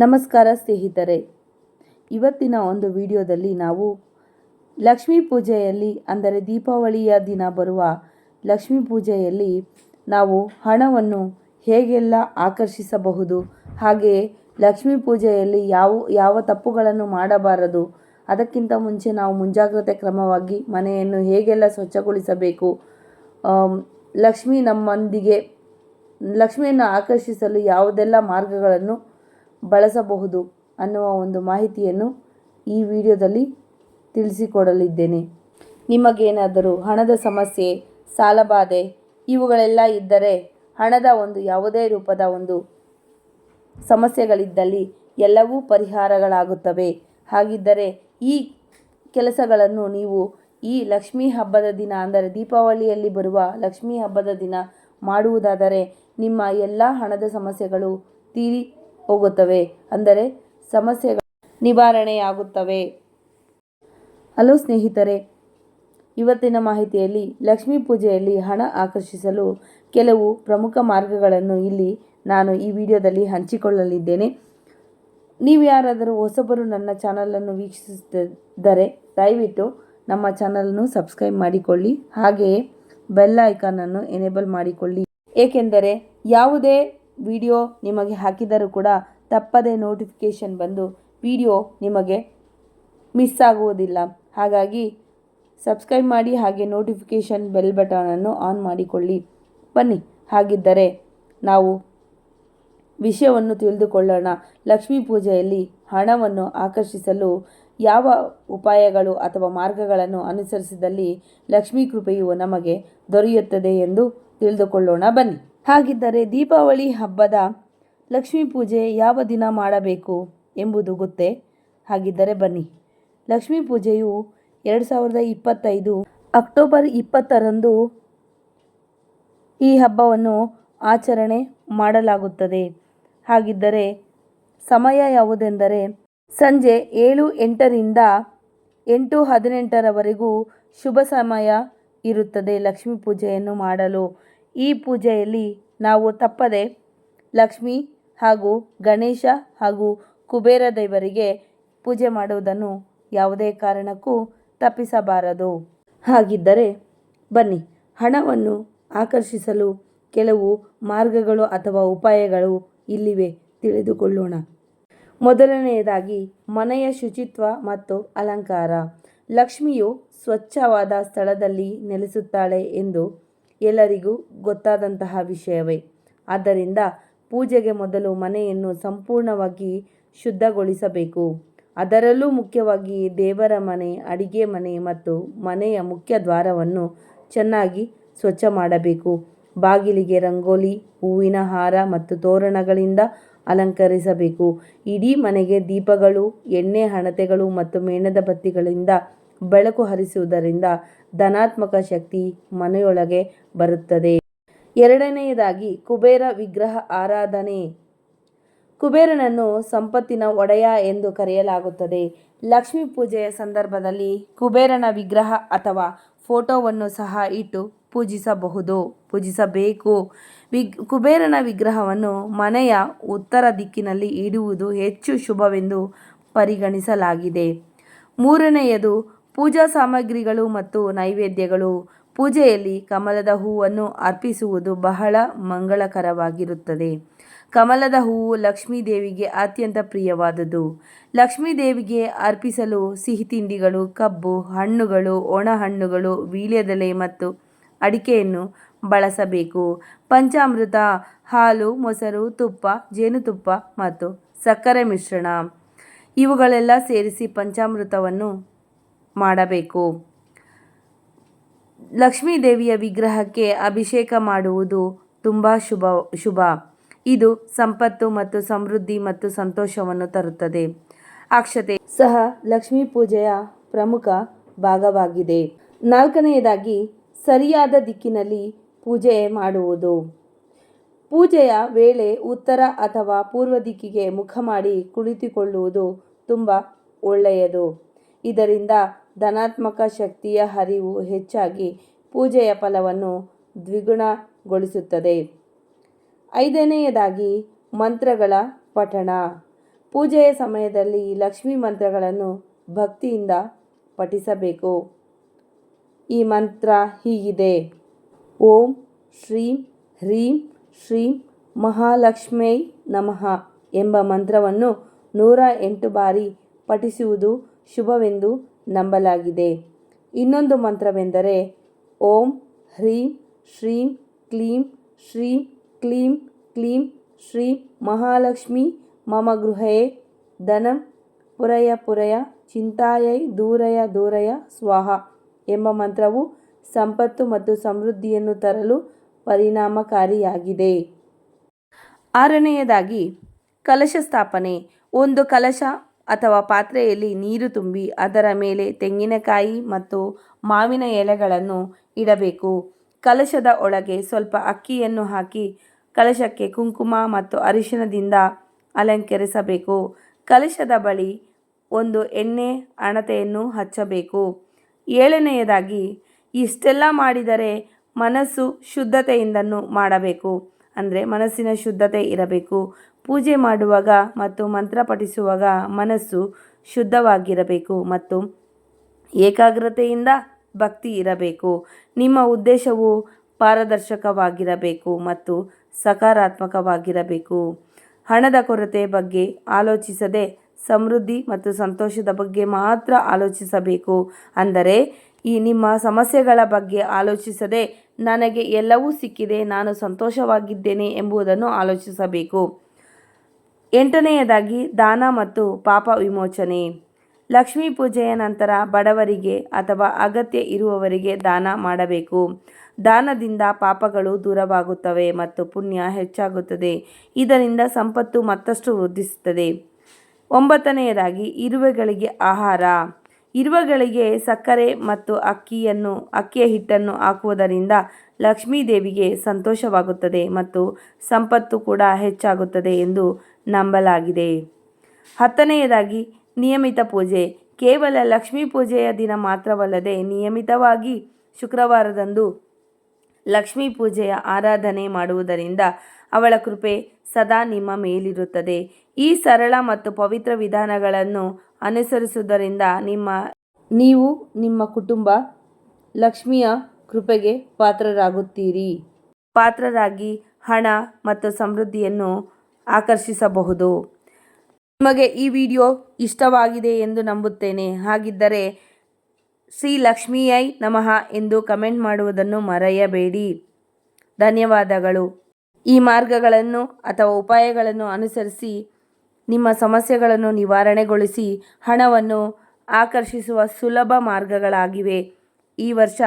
ನಮಸ್ಕಾರ ಸ್ನೇಹಿತರೆ. ಇವತ್ತಿನ ಒಂದು ವಿಡಿಯೋದಲ್ಲಿ ನಾವು ಲಕ್ಷ್ಮೀ ಪೂಜೆಯಲ್ಲಿ, ಅಂದರೆ ದೀಪಾವಳಿಯ ದಿನ ಬರುವ ಲಕ್ಷ್ಮೀ ಪೂಜೆಯಲ್ಲಿ ನಾವು ಹಣವನ್ನು ಹೇಗೆಲ್ಲ ಆಕರ್ಷಿಸಬಹುದು ಹಾಗೆಯೇ ಲಕ್ಷ್ಮೀ ಪೂಜೆಯಲ್ಲಿ ಯಾವ ಯಾವ ತಪ್ಪುಗಳನ್ನು ಮಾಡಬಾರದು, ಅದಕ್ಕಿಂತ ಮುಂಚೆ ನಾವು ಮುಂಜಾಗ್ರತೆ ಕ್ರಮವಾಗಿ ಮನೆಯನ್ನು ಹೇಗೆಲ್ಲ ಸ್ವಚ್ಛಗೊಳಿಸಬೇಕು ಲಕ್ಷ್ಮಿ ನಮ್ಮೊಂದಿಗೆ, ಲಕ್ಷ್ಮಿಯನ್ನು ಆಕರ್ಷಿಸಲು ಯಾವುದೆಲ್ಲ ಮಾರ್ಗಗಳನ್ನು ಬಳಸಬಹುದು ಅನ್ನುವ ಒಂದು ಮಾಹಿತಿಯನ್ನು ಈ ವಿಡಿಯೋದಲ್ಲಿ ತಿಳಿಸಿಕೊಡಲಿದ್ದೇನೆ. ನಿಮಗೇನಾದರೂ ಹಣದ ಸಮಸ್ಯೆ ಸಾಲಬಾಧೆ ಇವುಗಳೆಲ್ಲ ಇದ್ದರೆ ಹಣದ ಒಂದು ಯಾವುದೇ ರೂಪದ ಒಂದು ಸಮಸ್ಯೆಗಳಿದ್ದಲ್ಲಿ ಎಲ್ಲವೂ ಪರಿಹಾರಗಳಾಗುತ್ತವೆ. ಹಾಗಿದ್ದರೆ ಈ ಕೆಲಸಗಳನ್ನು ನೀವು ಈ ಲಕ್ಷ್ಮೀ ಹಬ್ಬದ ದಿನ ಅಂದರೆ ದೀಪಾವಳಿಯಲ್ಲಿ ಬರುವ ಲಕ್ಷ್ಮೀ ಹಬ್ಬದ ದಿನ ಮಾಡುವುದಾದರೆ ನಿಮ್ಮ ಎಲ್ಲ ಹಣದ ಸಮಸ್ಯೆಗಳು ತೀರಿ ಹೋಗುತ್ತವೆ. ಅಂದರೆ ಸಮಸ್ಯೆಗಳು ನಿವಾರಣೆಯಾಗುತ್ತವೆ. ಹಲೋ ಸ್ನೇಹಿತರೆ, ಇವತ್ತಿನ ಮಾಹಿತಿಯಲ್ಲಿ ಲಕ್ಷ್ಮೀ ಪೂಜೆಯಲ್ಲಿ ಹಣ ಆಕರ್ಷಿಸಲು ಕೆಲವು ಪ್ರಮುಖ ಮಾರ್ಗಗಳನ್ನು ಇಲ್ಲಿ ನಾನು ಈ ವಿಡಿಯೋದಲ್ಲಿ ಹಂಚಿಕೊಳ್ಳಲಿದ್ದೇನೆ. ನೀವು ಯಾರಾದರೂ ಹೊಸಬರು ನನ್ನ ಚಾನಲನ್ನು ವೀಕ್ಷಿಸುತ್ತಿದ್ದರೆ ದಯವಿಟ್ಟು ನಮ್ಮ ಚಾನಲನ್ನು ಸಬ್ಸ್ಕ್ರೈಬ್ ಮಾಡಿಕೊಳ್ಳಿ. ಹಾಗೆಯೇ ಬೆಲ್ ಐಕಾನನ್ನು ಎನೇಬಲ್ ಮಾಡಿಕೊಳ್ಳಿ. ಏಕೆಂದರೆ ಯಾವುದೇ ವಿಡಿಯೋ ನಿಮಗೆ ಹಾಕಿದರೂ ಕೂಡ ತಪ್ಪದೇ ನೋಟಿಫಿಕೇಷನ್ ಬಂದು ವಿಡಿಯೋ ನಿಮಗೆ ಮಿಸ್ ಆಗುವುದಿಲ್ಲ. ಹಾಗಾಗಿ ಸಬ್ಸ್ಕ್ರೈಬ್ ಮಾಡಿ ಹಾಗೆ ನೋಟಿಫಿಕೇಷನ್ ಬೆಲ್ ಬಟನನ್ನು ಆನ್ ಮಾಡಿಕೊಳ್ಳಿ. ಬನ್ನಿ, ಹಾಗಿದ್ದರೆ ನಾವು ವಿಷಯವನ್ನು ತಿಳಿದುಕೊಳ್ಳೋಣ. ಲಕ್ಷ್ಮೀ ಪೂಜೆಯಲ್ಲಿ ಹಣವನ್ನು ಆಕರ್ಷಿಸಲು ಯಾವ ಉಪಾಯಗಳು ಅಥವಾ ಮಾರ್ಗಗಳನ್ನು ಅನುಸರಿಸಿದಲ್ಲಿ ಲಕ್ಷ್ಮೀ ಕೃಪೆಯು ನಮಗೆ ದೊರೆಯುತ್ತದೆ ಎಂದು ತಿಳಿದುಕೊಳ್ಳೋಣ. ಬನ್ನಿ. ಹಾಗಿದ್ದರೆ ದೀಪಾವಳಿ ಹಬ್ಬದ ಲಕ್ಷ್ಮೀ ಪೂಜೆ ಯಾವ ದಿನ ಮಾಡಬೇಕು ಎಂಬುದು ಗೊತ್ತೇ? ಹಾಗಿದ್ದರೆ ಬನ್ನಿ. ಲಕ್ಷ್ಮೀ ಪೂಜೆಯು ಎರಡು ಸಾವಿರದ ಇಪ್ಪತ್ತೈದು ಅಕ್ಟೋಬರ್ ಇಪ್ಪತ್ತರಂದು ಈ ಹಬ್ಬವನ್ನು ಆಚರಣೆ ಮಾಡಲಾಗುತ್ತದೆ. ಹಾಗಿದ್ದರೆ ಸಮಯ ಯಾವುದೆಂದರೆ ಸಂಜೆ ಏಳು ಎಂಟರಿಂದ ಎಂಟು ಹದಿನೆಂಟರವರೆಗೂ ಶುಭ ಸಮಯ ಇರುತ್ತದೆ ಲಕ್ಷ್ಮೀ ಪೂಜೆಯನ್ನು ಮಾಡಲು. ಈ ಪೂಜೆಯಲ್ಲಿ ನಾವು ತಪ್ಪದೆ ಲಕ್ಷ್ಮಿ ಹಾಗೂ ಗಣೇಶ ಹಾಗೂ ಕುಬೇರ ದೇವರಿಗೆ ಪೂಜೆ ಮಾಡುವುದನ್ನು ಯಾವುದೇ ಕಾರಣಕ್ಕೂ ತಪ್ಪಿಸಬಾರದು. ಹಾಗಿದ್ದರೆ ಬನ್ನಿ, ಹಣವನ್ನು ಆಕರ್ಷಿಸಲು ಕೆಲವು ಮಾರ್ಗಗಳು ಅಥವಾ ಉಪಾಯಗಳು ಇಲ್ಲಿವೆ ತಿಳಿದುಕೊಳ್ಳೋಣ. ಮೊದಲನೆಯದಾಗಿ, ಮನೆಯ ಶುಚಿತ್ವ ಮತ್ತು ಅಲಂಕಾರ. ಲಕ್ಷ್ಮಿಯು ಸ್ವಚ್ಛವಾದ ಸ್ಥಳದಲ್ಲಿ ನೆಲೆಸುತ್ತಾಳೆ ಎಂದು ಎಲ್ಲರಿಗೂ ಗೊತ್ತಾದಂತಹ ವಿಷಯವೇ. ಆದ್ದರಿಂದ ಪೂಜೆಗೆ ಮೊದಲು ಮನೆಯನ್ನು ಸಂಪೂರ್ಣವಾಗಿ ಶುದ್ಧಗೊಳಿಸಬೇಕು. ಅದರಲ್ಲೂ ಮುಖ್ಯವಾಗಿ ದೇವರ ಮನೆ, ಅಡಿಗೆ ಮನೆ ಮತ್ತು ಮನೆಯ ಮುಖ್ಯ ದ್ವಾರವನ್ನು ಚೆನ್ನಾಗಿ ಸ್ವಚ್ಛ ಮಾಡಬೇಕು. ಬಾಗಿಲಿಗೆ ರಂಗೋಲಿ, ಹೂವಿನ ಹಾರ ಮತ್ತು ತೋರಣಗಳಿಂದ ಅಲಂಕರಿಸಬೇಕು. ಇಡೀ ಮನೆಗೆ ದೀಪಗಳು, ಎಣ್ಣೆ, ಹಣತೆಗಳು ಮತ್ತು ಮೇಣದ ಬತ್ತಿಗಳಿಂದ ಬೆಳಕು ಹರಿಸುವುದರಿಂದ ಧನಾತ್ಮಕ ಶಕ್ತಿ ಮನೆಯೊಳಗೆ ಬರುತ್ತದೆ. ಎರಡನೆಯದಾಗಿ ಕುಬೇರ ವಿಗ್ರಹ ಆರಾಧನೆ. ಕುಬೇರನನ್ನು ಸಂಪತ್ತಿನ ಒಡೆಯ ಎಂದು ಕರೆಯಲಾಗುತ್ತದೆ. ಲಕ್ಷ್ಮೀ ಪೂಜೆಯ ಸಂದರ್ಭದಲ್ಲಿ ಕುಬೇರನ ವಿಗ್ರಹ ಅಥವಾ ಫೋಟೋವನ್ನು ಸಹ ಇಟ್ಟು ಪೂಜಿಸಬಹುದು. ಪೂಜಿಸಬೇಕು. ವಿಗ್, ಕುಬೇರನ ವಿಗ್ರಹವನ್ನು ಮನೆಯ ಉತ್ತರ ದಿಕ್ಕಿನಲ್ಲಿ ಇಡುವುದು ಹೆಚ್ಚು ಶುಭವೆಂದು ಪರಿಗಣಿಸಲಾಗಿದೆ. ಮೂರನೆಯದು ಪೂಜಾ ಸಾಮಗ್ರಿಗಳು ಮತ್ತು ನೈವೇದ್ಯಗಳು. ಪೂಜೆಯಲ್ಲಿ ಕಮಲದ ಹೂವನ್ನು ಅರ್ಪಿಸುವುದು ಬಹಳ ಮಂಗಳಕರವಾಗಿರುತ್ತದೆ. ಕಮಲದ ಹೂವು ಲಕ್ಷ್ಮೀ ದೇವಿಗೆ ಅತ್ಯಂತ ಪ್ರಿಯವಾದುದು ಲಕ್ಷ್ಮೀ ದೇವಿಗೆ ಅರ್ಪಿಸಲು ಸಿಹಿ ತಿಂಡಿಗಳು, ಕಬ್ಬು, ಹಣ್ಣುಗಳು, ಒಣ ಹಣ್ಣುಗಳು, ವೀಳ್ಯದೆಲೆ ಮತ್ತು ಅಡಿಕೆಯನ್ನು ಬಳಸಬೇಕು. ಪಂಚಾಮೃತ, ಹಾಲು, ಮೊಸರು, ತುಪ್ಪ, ಜೇನುತುಪ್ಪ ಮತ್ತು ಸಕ್ಕರೆ ಮಿಶ್ರಣ. ಇವುಗಳೆಲ್ಲ ಸೇರಿಸಿ ಪಂಚಾಮೃತವನ್ನು ಮಾಡಬೇಕು. ಲಕ್ಷ್ಮೀ ದೇವಿಯ ವಿಗ್ರಹಕ್ಕೆ ಅಭಿಷೇಕ ಮಾಡುವುದು ತುಂಬ ಶುಭ ಶುಭ. ಇದು ಸಂಪತ್ತು ಮತ್ತು ಸಮೃದ್ಧಿ ಮತ್ತು ಸಂತೋಷವನ್ನು ತರುತ್ತದೆ. ಅಕ್ಷತೆ. ಸಹ ಲಕ್ಷ್ಮೀ ಪೂಜೆಯ ಪ್ರಮುಖ ಭಾಗವಾಗಿದೆ. ನಾಲ್ಕನೆಯದಾಗಿ, ಸರಿಯಾದ ದಿಕ್ಕಿನಲ್ಲಿ ಪೂಜೆ ಮಾಡುವುದು. ಪೂಜೆಯ ವೇಳೆ ಉತ್ತರ ಅಥವಾ ಪೂರ್ವ ದಿಕ್ಕಿಗೆ ಮುಖ ಮಾಡಿ ಕುಳಿತುಕೊಳ್ಳುವುದು ತುಂಬ ಒಳ್ಳೆಯದು. ಇದರಿಂದ ಧನಾತ್ಮಕ ಶಕ್ತಿಯ ಹರಿವು ಹೆಚ್ಚಾಗಿ ಪೂಜೆಯ ಫಲವನ್ನು ದ್ವಿಗುಣಗೊಳಿಸುತ್ತದೆ. ಐದನೆಯದಾಗಿ ಮಂತ್ರಗಳ ಪಠಣ. ಪೂಜೆಯ ಸಮಯದಲ್ಲಿ ಲಕ್ಷ್ಮೀ ಮಂತ್ರಗಳನ್ನು ಭಕ್ತಿಯಿಂದ ಪಠಿಸಬೇಕು. ಈ ಮಂತ್ರ ಹೀಗಿದೆ. ಓಂ ಶ್ರೀಂ ಹ್ರೀಂ ಶ್ರೀಂ ಮಹಾಲಕ್ಷ್ಮೈ ನಮಃ ಎಂಬ ಮಂತ್ರವನ್ನು ನೂರ ಎಂಟು ಬಾರಿ ಪಠಿಸುವುದು ಶುಭವೆಂದು ನಂಬಲಾಗಿದೆ. ಇನ್ನೊಂದು ಮಂತ್ರವೆಂದರೆ, ಓಂ ಹ್ರೀಂ ಶ್ರೀಂ ಕ್ಲೀಂ ಶ್ರೀಂ ಕ್ಲೀಂ ಕ್ಲೀಂ ಶ್ರೀ ಮಹಾಲಕ್ಷ್ಮಿ ಮಮ ಗೃಹೇ ಧನಂ ಪುರಯ ಪುರಯ ಚಿಂತಾಯೈ ದೂರಯ ದೂರಯ ಸ್ವಾಹ ಎಂಬ ಮಂತ್ರವು ಸಂಪತ್ತು ಮತ್ತು ಸಮೃದ್ಧಿಯನ್ನು ತರಲು ಪರಿಣಾಮಕಾರಿಯಾಗಿದೆ. ಆರನೆಯದಾಗಿ, ಕಲಶ ಸ್ಥಾಪನೆ. ಒಂದು ಕಲಶ ಅಥವಾ ಪಾತ್ರೆಯಲ್ಲಿ ನೀರು ತುಂಬಿ ಅದರ ಮೇಲೆ ತೆಂಗಿನಕಾಯಿ ಮತ್ತು ಮಾವಿನ ಎಲೆಗಳನ್ನು ಇಡಬೇಕು. ಕಲಶದ ಒಳಗೆ ಸ್ವಲ್ಪ ಅಕ್ಕಿಯನ್ನು ಹಾಕಿ ಕಲಶಕ್ಕೆ ಕುಂಕುಮ ಮತ್ತು ಅರಿಶಿಣದಿಂದ ಅಲಂಕರಿಸಬೇಕು. ಕಲಶದ ಬಳಿ ಒಂದು ಎಣ್ಣೆ ಹಣತೆಯನ್ನು ಹಚ್ಚಬೇಕು. ಏಳನೆಯದಾಗಿ, ಇಷ್ಟೆಲ್ಲ ಮಾಡಿದರೆ ಮನಸ್ಸು ಶುದ್ಧತೆಯಿಂದನ್ನು ಮಾಡಬೇಕು. ಅಂದರೆ ಮನಸ್ಸಿನ ಶುದ್ಧತೆ ಇರಬೇಕು. ಪೂಜೆ ಮಾಡುವಾಗ ಮತ್ತು ಮಂತ್ರ ಪಠಿಸುವಾಗ ಮನಸ್ಸು ಶುದ್ಧವಾಗಿರಬೇಕು ಮತ್ತು ಏಕಾಗ್ರತೆಯಿಂದ ಭಕ್ತಿ ಇರಬೇಕು. ನಿಮ್ಮ ಉದ್ದೇಶವು ಪಾರದರ್ಶಕವಾಗಿರಬೇಕು ಮತ್ತು ಸಕಾರಾತ್ಮಕವಾಗಿರಬೇಕು. ಹಣದ ಕೊರತೆ ಬಗ್ಗೆ ಆಲೋಚಿಸದೆ ಸಮೃದ್ಧಿ ಮತ್ತು ಸಂತೋಷದ ಬಗ್ಗೆ ಮಾತ್ರ ಆಲೋಚಿಸಬೇಕು. ಅಂದರೆ, ಈ ನಿಮ್ಮ ಸಮಸ್ಯೆಗಳ ಬಗ್ಗೆ ಆಲೋಚಿಸದೆ, ನನಗೆ ಎಲ್ಲವೂ ಸಿಕ್ಕಿದೆ, ನಾನು ಸಂತೋಷವಾಗಿದ್ದೇನೆ ಎಂಬುದನ್ನು ಆಲೋಚಿಸಬೇಕು. ಎಂಟನೆಯದಾಗಿ ದಾನ ಮತ್ತು ಪಾಪ ವಿಮೋಚನೆ. ಲಕ್ಷ್ಮೀ ಪೂಜೆಯ ನಂತರ ಬಡವರಿಗೆ ಅಥವಾ ಅಗತ್ಯ ಇರುವವರಿಗೆ ದಾನ ಮಾಡಬೇಕು. ದಾನದಿಂದ ಪಾಪಗಳು ದೂರವಾಗುತ್ತವೆ ಮತ್ತು ಪುಣ್ಯ ಹೆಚ್ಚಾಗುತ್ತದೆ. ಇದರಿಂದ ಸಂಪತ್ತು ಮತ್ತಷ್ಟು ವೃದ್ಧಿಸುತ್ತದೆ. ಒಂಬತ್ತನೆಯದಾಗಿ ಇರುವೆಗಳಿಗೆ ಆಹಾರ. ಇರುವೆಗಳಿಗೆ ಸಕ್ಕರೆ ಮತ್ತು ಅಕ್ಕಿಯನ್ನು, ಅಕ್ಕಿಯ ಹಿಟ್ಟನ್ನು ಹಾಕುವುದರಿಂದ ಲಕ್ಷ್ಮೀ ದೇವಿಗೆ ಸಂತೋಷವಾಗುತ್ತದೆ ಮತ್ತು ಸಂಪತ್ತು ಕೂಡ ಹೆಚ್ಚಾಗುತ್ತದೆ ಎಂದು ನಂಬಲಾಗಿದೆ. ಹತ್ತನೆಯದಾಗಿ, ನಿಯಮಿತ ಪೂಜೆ. ಕೇವಲ ಲಕ್ಷ್ಮೀ ಪೂಜೆಯ ದಿನ ಮಾತ್ರವಲ್ಲದೆ ನಿಯಮಿತವಾಗಿ ಶುಕ್ರವಾರದಂದು ಲಕ್ಷ್ಮೀ ಪೂಜೆಯ ಆರಾಧನೆ ಮಾಡುವುದರಿಂದ ಅವಳ ಕೃಪೆ ಸದಾ ನಿಮ್ಮ ಮೇಲಿರುತ್ತದೆ. ಈ ಸರಳ ಮತ್ತು ಪವಿತ್ರ ವಿಧಾನಗಳನ್ನು ಅನುಸರಿಸುವುದರಿಂದ ನಿಮ್ಮ, ನೀವು ನಿಮ್ಮ ಕುಟುಂಬ ಲಕ್ಷ್ಮಿಯ ಕೃಪೆಗೆ ಪಾತ್ರರಾಗುತ್ತೀರಿ. ಪಾತ್ರರಾಗಿ ಹಣ ಮತ್ತು ಸಮೃದ್ಧಿಯನ್ನು ಆಕರ್ಷಿಸಬಹುದು. ನಿಮಗೆ ಈ ವಿಡಿಯೋ ಇಷ್ಟವಾಗಿದೆ ಎಂದು ನಂಬುತ್ತೇನೆ. ಹಾಗಿದ್ದರೆ ಶ್ರೀ ಲಕ್ಷ್ಮೀಯೈ ನಮಃ ಎಂದು ಕಮೆಂಟ್ ಮಾಡುವುದನ್ನು ಮರೆಯಬೇಡಿ. ಧನ್ಯವಾದಗಳು. ಈ ಮಾರ್ಗಗಳನ್ನು ಅಥವಾ ಉಪಾಯಗಳನ್ನು ಅನುಸರಿಸಿ, ನಿಮ್ಮ ಸಮಸ್ಯೆಗಳನ್ನು ನಿವಾರಣೆಗೊಳಿಸಿ, ಹಣವನ್ನು ಆಕರ್ಷಿಸುವ ಸುಲಭ ಮಾರ್ಗಗಳಾಗಿವೆ. ಈ ವರ್ಷ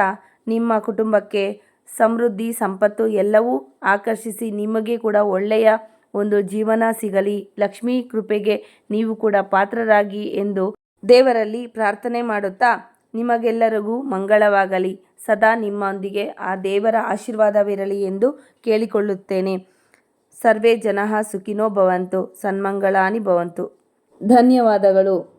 ನಿಮ್ಮ ಕುಟುಂಬಕ್ಕೆ ಸಮೃದ್ಧಿ, ಸಂಪತ್ತು ಎಲ್ಲವೂ ಆಕರ್ಷಿಸಿ, ನಿಮಗೆ ಕೂಡ ಒಳ್ಳೆಯ ಒಂದು ಜೀವನ ಸಿಗಲಿ, ಲಕ್ಷ್ಮೀ ಕೃಪೆಗೆ ನೀವು ಕೂಡ ಪಾತ್ರರಾಗಿ ಎಂದು ದೇವರಲ್ಲಿ ಪ್ರಾರ್ಥನೆ ಮಾಡುತ್ತಾ ನಿಮಗೆಲ್ಲರಿಗೂ ಮಂಗಳವಾಗಲಿ. ಸದಾ ನಿಮ್ಮೊಂದಿಗೆ ಆ ದೇವರ ಆಶೀರ್ವಾದವಿರಲಿ ಎಂದು ಕೇಳಿಕೊಳ್ಳುತ್ತೇನೆ. ಸರ್ವೇ ಜನ ಸುಖಿನೋ ಭವಂತು, ಸನ್ಮಂಗಳಾನಿ ಭವಂತು. ಧನ್ಯವಾದಗಳು.